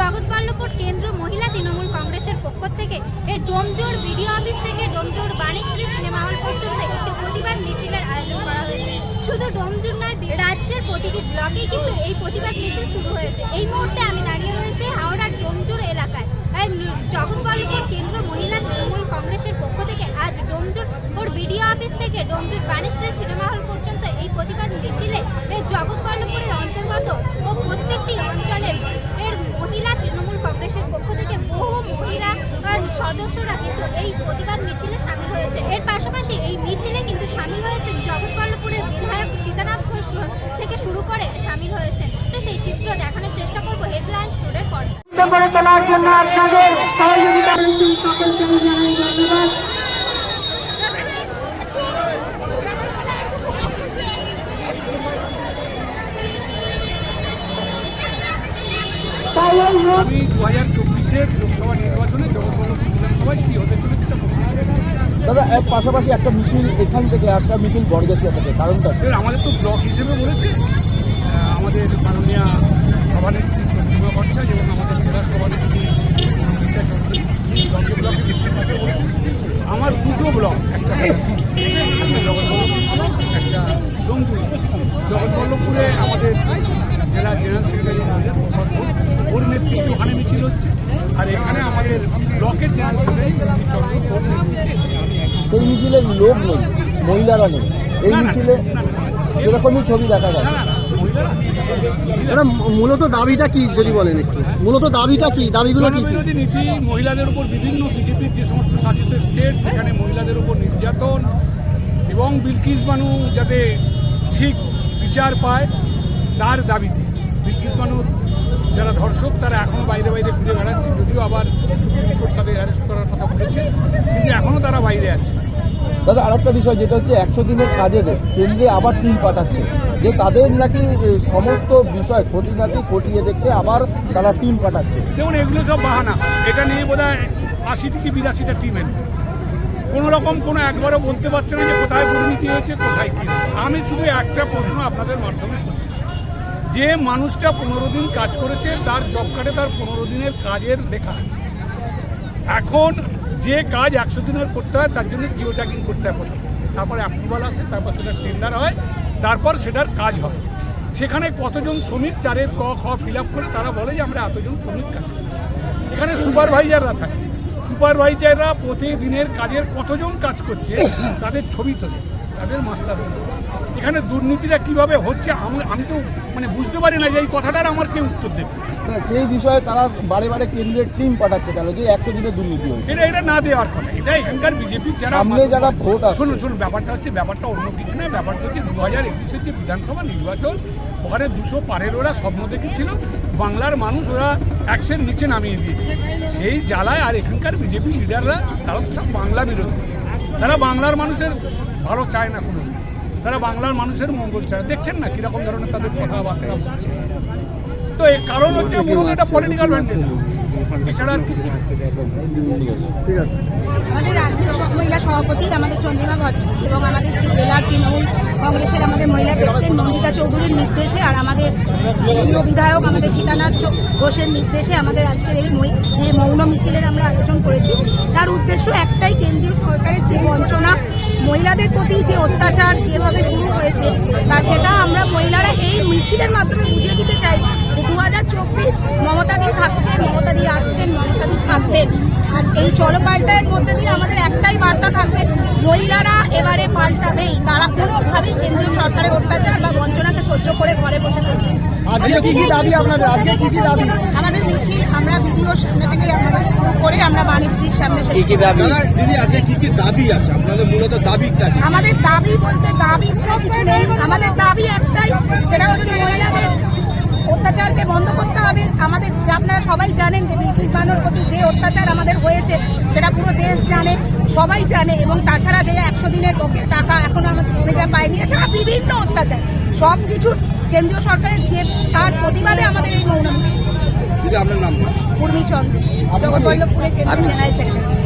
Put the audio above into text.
জগৎবল্লভপুর কেন্দ্র মহিলা তৃণমূল কংগ্রেসের পক্ষ থেকে এই ডোমজোর বিডিও অফিস থেকে ডোমজোর বাণীশ্রী সিনেমা হল পর্যন্ত একটি প্রতিবাদ মিছিলের আয়োজন করা হয়েছে। শুধু ডোমজোর নয় রাজ্যের প্রতিটি ব্লকেই কিন্তু এই প্রতিবাদ মিছিল শুরু হয়েছে। এই মুহূর্তে আমি দাঁড়িয়ে রয়েছে হাওড়ার ডোমজোর এলাকায়। উম, জগৎবল্লভপুর কেন্দ্র মহিলা তৃণমূল কংগ্রেসের পক্ষ থেকে আজ ডোমজোর ওর বিডিও অফিস থেকে ডোমজোর বাণীশ্রী সিনেমা হল পর্যন্ত এই প্রতিবাদ মিছিলে এই জগৎবল্লভপুরের অন্তর্গত ও প্রত্যেকটি অঞ্চলের এর মহিলা তৃণমূল কংগ্রেসের পক্ষ থেকে বহু মহিলা আর সদস্যরা কিন্তু এই প্রতিবাদ মিছিলে সামিল হয়েছে। এর পাশাপাশি এই মিছিলে কিন্তু সামিল হয়েছে জগৎপল্লপুরের বিধায়ক সীতানাথ ঘোষ থেকে শুরু করে সামিল হয়েছে সেই চিত্র দেখানোর চেষ্টা করব হেডলাইন স্টোরের সহযোগিতা আমি দু হাজার চব্বিশের লোকসভা নির্বাচনে জগৎবল্লভপুর বিধানসভায় কি হতে চলেছে। দাদা এর পাশাপাশি একটা মিছিল এখান থেকে একটা মিছিল বর্গেছিয়া থেকে কারণটা? আমাদের তো ব্লক হিসেবে বলেছে আমাদের মাননীয় সভানেত্রী চন্দ্রিমা ভট্টাচার্য এবং আমাদের জেলা সভানেত্রী রীতা চৌধুরী ব্লকে ব্লকে ভিত্তিতে বলেছে আমার দুটো ব্লক একটা জগৎবল্লভপুর একটা জগৎবল্লভপুরে আমাদের জেলা জেনারেল সেক্রেটারি আমাদের ঘোষ ওর নেতৃত্বে ওখানে মিছিল হচ্ছে। আর এখানে আমাদের ব্লকের জেনারেল সেক্রেটারি চন্দ্র সেই মিছিলে লোক নেই মহিলারা নেই। এই মিছিলে না। ছবি দেখা যায়। মূলত দাবিটা কি যদি বলেন একটু? মূলত দাবিটা কি? দাবিগুলো কি নীতি মহিলাদের উপর বিভিন্ন বিজেপির যে সমস্ত শাসিত স্টেট সেখানে মহিলাদের উপর নির্যাতন এবং বিলকিস বানু যাতে ঠিক বিচার পায় তার দাবিতে বিলকিস বানুর যারা ধর্ষক তারা এখনও বাইরে বাইরে ঘুরে বেড়াচ্ছে। যদিও আবার সুপ্রিম কোর্ট তাদের অ্যারেস্ট করার কথা বলেছে কিন্তু এখনও তারা বাইরে আছে। দাদা আরেকটা বিষয় যেটা হচ্ছে একশো দিনের কাজের কেন্দ্রে আবার টিম পাঠাচ্ছে যে তাদের নাকি সমস্ত বিষয় ক্ষতিনাতি খটিয়ে দেখতে আবার তারা টিম পাঠাচ্ছে। দেখুন এগুলো সব বাহানা। এটা নিয়ে বোধ হয় আশি থেকে বিরাশিটা টিম এনে কোনো রকম কোনো একবারও বলতে পারছে না যে কোথায় দুর্নীতি হয়েছে কোথায় কী। আমি শুধু একটা প্রশ্ন আপনাদের মাধ্যমে। যে মানুষটা পনেরো দিন কাজ করেছে, তার জব কার্ডে তার পনেরো দিনের কাজের লেখা আছে। এখন যে কাজ একশো দিনের করতে হয়, তার জন্য জিও ট্যাগিং করতে হয় প্রথমে। তারপরে অ্যাপ্রুভাল আসে, তারপর সেটা টেন্ডার হয়, তারপর সেটার কাজ হয়। সেখানে কতজন শ্রমিক, চারের ক, খ ফিল করে তারা বলে যে আমরা এতজন শ্রমিক কাজ এখানে সুপারভাইজাররা থাকে। সুপারভাইজাররা প্রতিদিনের কাজের কতজন কাজ করছে তাদের ছবি তোলে তাদের মাস্টার এখানে দুর্নীতিটা কীভাবে হচ্ছে আমি আমি তো মানে বুঝতে পারি না যে এই কথাটার আমার কেউ উত্তর দেবে। না, সেই বিষয়ে তারা বারে বারে কেন্দ্রের টিম পাঠাচ্ছে কেন যে একশো দিনের দুর্নীতি হয়েছে? এটা এটা না দেওয়ার কথা এটা এখানকার বিজেপির যারা সামনে যারা ভোট। শুনুন শুনুন ব্যাপারটা হচ্ছে ব্যাপারটা অন্য কিছু না ব্যাপারটা হচ্ছে দু হাজার একুশের যে বিধানসভা নির্বাচন ওখানে দুশো পারের ওরা স্বপ্ন দেখেছিল বাংলার মানুষ ওরা একশের নিচে নামিয়ে দিয়েছে। সেই জ্বালায় আর এখানকার বিজেপি লিডাররা তারা তো সব বাংলা বিরোধী। তারা বাংলার মানুষের ভালো চায় না কোনো। তারা বাংলার মানুষের মঙ্গল চায়। দেখছেন না কীরকম ধরনের তাদের কথাবার্তা। তো এই কারণ হচ্ছে এটা পলিটিক্যাল ভ্যান্ডেল। এছাড়া। ঠিক আছে আমাদের রাজ্য মহিলা সভাপতি আমাদের চন্দ্রিমা ভট্টাচার্য এবং আমাদের যে জেলার তৃণমূল কংগ্রেসের আমাদের মহিলা প্রেসিডেন্ট নন্দিতা চৌধুরীর নির্দেশে আর আমাদের প্রিয় বিধায়ক আমাদের সীতানাথ ঘোষের নির্দেশে আমাদের আজকের এই যে মৌন মিছিলের আমরা আয়োজন করেছি তার উদ্দেশ্য একটাই কেন্দ্রীয় সরকারের যে বঞ্চনা মহিলাদের প্রতি যে অত্যাচার যেভাবে শুরু হয়েছে তা সেটা আমরা মহিলারা এই মিছিলের মাধ্যমে মমতাদি আর এই চলপাল্টায়ের মধ্যে দিয়ে আমাদের একটাই বার্তা থাকবে মহিলারা এবারে পাল্টাবেই। তারা কোনোভাবেই কেন্দ্রীয় সরকারের অত্যাচার বা বঞ্চনাকে সহ্য করে ঘরে বসে থাকবে আজকে কি কি দাবি আপনাদের? আজকে কি কি দাবি? আমাদের মিছিল আমরা বিভিন্ন সামনে থেকে আমরা শুরু করে আমরা সামনে শেষ করব। দিদি আজকে কি কি দাবি আছে? আপনাদের মূলত দাবিটা আমাদের দাবি বলতে দাবি আমাদের দাবি একটাই সেটা হচ্ছে মহিলাদের অত্যাচারকে বন্ধ করতে হবে। আমাদের আপনারা সবাই জানেন যে বিলকিস বানোর প্রতি যে অত্যাচার আমাদের হয়েছে সেটা পুরো দেশ জানে সবাই জানে এবং তাছাড়া যে একশো দিনের লোকের টাকা এখন আমাদের শ্রমিকরা পায়নি এছাড়া বিভিন্ন অত্যাচার। সব কিছু কেন্দ্রীয় সরকারের যে তার প্রতিবাদে আমাদের এই মৌন মিছিল। আপনার? নাম পূর্ণিচন্দ্র জগৎবল্লভপুরের কেন্দ্রীয় জেনারেল সেক্রেটারি।